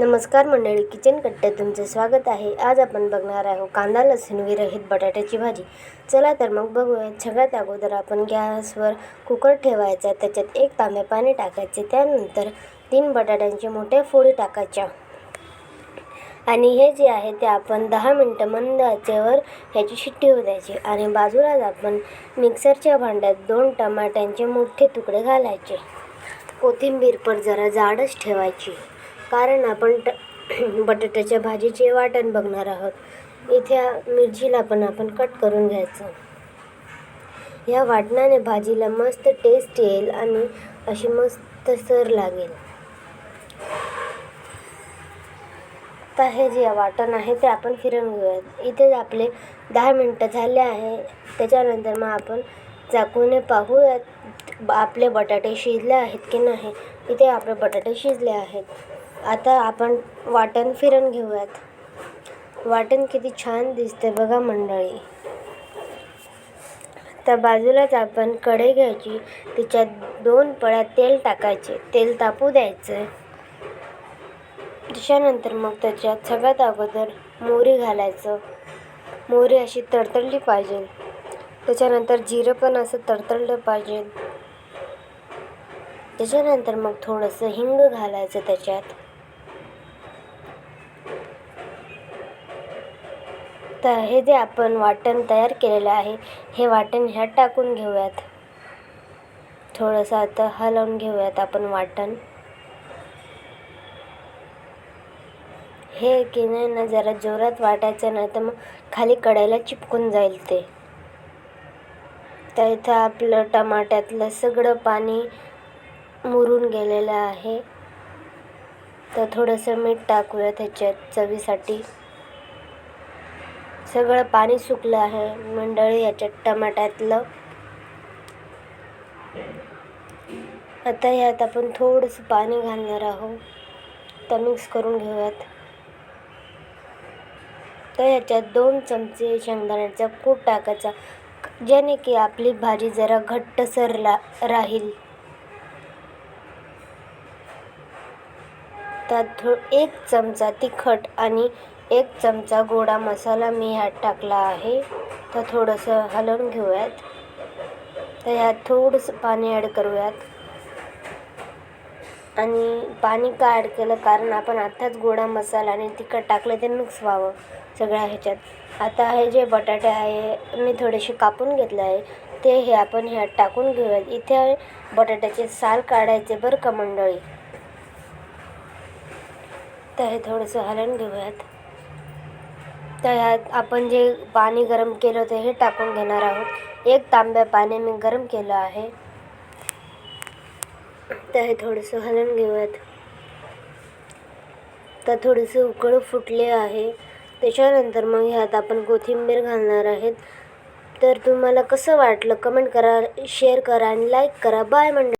नमस्कार मंडळी किचन कट्ट्यात तुमचं स्वागत आहे. आज आपण बघणार आहोत कांदा लसूण विरहित बटाट्याची भाजी. चला तर मग बघूया सगळ्यात अगोदर आपण गॅसवर कुकर ठेवायचा त्याच्यात एक तांबे पाणी टाकायचे त्यानंतर तीन बटाट्यांचे मोठ्या फोडी टाकायच्या. आणि हे जे आहे ते आपण दहा मिनटं मंद आचेवर ह्याची शिट्टी होऊ द्यायची. आणि बाजूलाच आपण मिक्सरच्या भांड्यात दोन टमाट्यांचे मोठे तुकडे घालायचे. कोथिंबीर पण जरा जाडच ठेवायची. कारण आपण ट बटाट्याच्या भाजीचे वाटण बघणार आहोत. इथे मिरचीला पण आपण कट करून घ्यायचं. या वाटणाने भाजीला मस्त टेस्ट येईल आणि अशी मस्त सर लागेल. आता हे जे वाटण आहे ते आपण फिरून घेऊयात. इथेच आपले दहा मिनटं झाले आहे. त्याच्यानंतर मग आपण चाकूने पाहूयात आपले बटाटे शिजले आहेत की नाही. इथे आपले बटाटे शिजले आहेत. आता आपण वाटण फिरवून घेऊयात. वाटण किती छान दिसते बघा मंडळी. तर बाजूलाच आपण कढई घ्यायची तिच्यात दोन पळ्या तेल टाकायचे तेल तापू द्यायचं. त्याच्यानंतर मग त्याच्यात सगळ्यात अगोदर मोहरी घालायचं. मोहरी अशी तडतडली पाहिजे. त्याच्यानंतर जिरं पण असं तडतडलं पाहिजे. त्याच्यानंतर मग थोडंसं हिंग घालायचं त्याच्यात. तर हे जे आपण वाटण तयार केलेलं आहे हे वाटण ह्यात टाकून घेऊयात. थोडंसं आता हलवून घेऊयात आपण वाटण. हे की नाही ना जरा जोरात वाटायचं नाही तर मग खाली कढईला चिपकून जाईल ते. तर इथं आपलं टमाट्यातलं सगळं पाणी मुरून गेलेलं आहे. तर थोडंसं मीठ टाकूया त्याच्यात चवीसाठी. सगळं पाणी सुकलं आहे. मंडळी याच्यात टमाट्यातलं. आता यात आपण थोडंसं पाणी घालणार आहोत. तर मिक्स करून घेऊयात. तर ह्याच्यात दोन चमचे शेंगदाण्याचा कूट टाकायचा. ज्याने की आपली भाजी जरा घट्टसर ला राहील. त्यात थो एक चमचा तिखट आणि एक चमचा गोडा मसाला मी ह्यात टाकला आहे. तर थोडंसं हलवून घेऊयात. तर ह्यात थोडंसं पाणी ॲड करूयात. आणि पाणी का ॲड केलं? कारण आपण आत्ताच गोडा मसाला आणि तिखट टाकलं ते मिक्स व्हावं सगळ्या ह्याच्यात. आता हे जे बटाटे आहे मी थोडेसे कापून घेतले आहे. ते हे आपण ह्यात टाकून घेऊयात. इथे बटाट्याचे साल काढायचे बरं का मंडळी? तर हे थोडंसं हलवून घेऊयात. तर ह्यात आपण जे पाणी गरम केलं होतं हे टाकून घेणार आहोत. एक तांब्या पाणी मी गरम केलं आहे. तर हे थोडंसं हलवून घेऊयात. तर थोडंसं उकळ फुटले आहे. त्याच्यानंतर मग ह्यात आपण कोथिंबीर घालणार आहेत. तर तुम्हाला कसं वाटलं कमेंट करा शेअर करा आणि लाईक करा. बाय मंडळी.